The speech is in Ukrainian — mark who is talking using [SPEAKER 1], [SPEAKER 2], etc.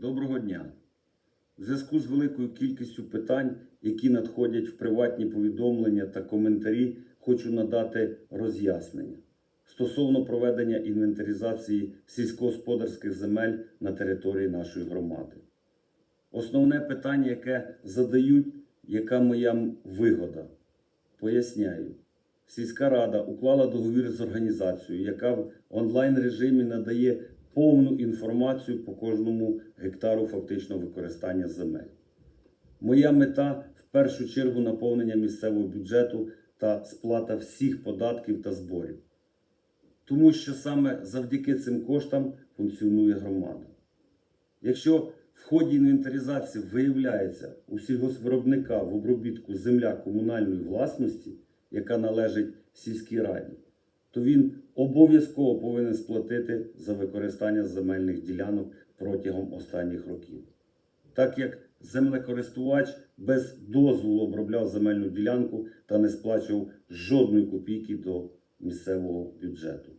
[SPEAKER 1] Доброго дня. В зв'язку з великою кількістю питань, які надходять в приватні повідомлення та коментарі, хочу надати роз'яснення стосовно проведення інвентаризації сільськогосподарських земель на території нашої громади. Основне питання, яке задають, яка моя вигода? Поясняю. Сільська рада уклала договір з організацією, яка в онлайн режимі надає повну інформацію по кожному гектару фактичного використання земель. Моя мета в першу чергу наповнення місцевого бюджету та сплата всіх податків та зборів. Тому що саме завдяки цим коштам функціонує громада. Якщо в ході інвентаризації виявляється у сільгоспвиробника в обробітку земля комунальної власності, яка належить сільській раді, то він обов'язково повинен сплатити за використання земельних ділянок протягом останніх років. Так як землекористувач без дозволу обробляв земельну ділянку та не сплачував жодної копійки до місцевого бюджету.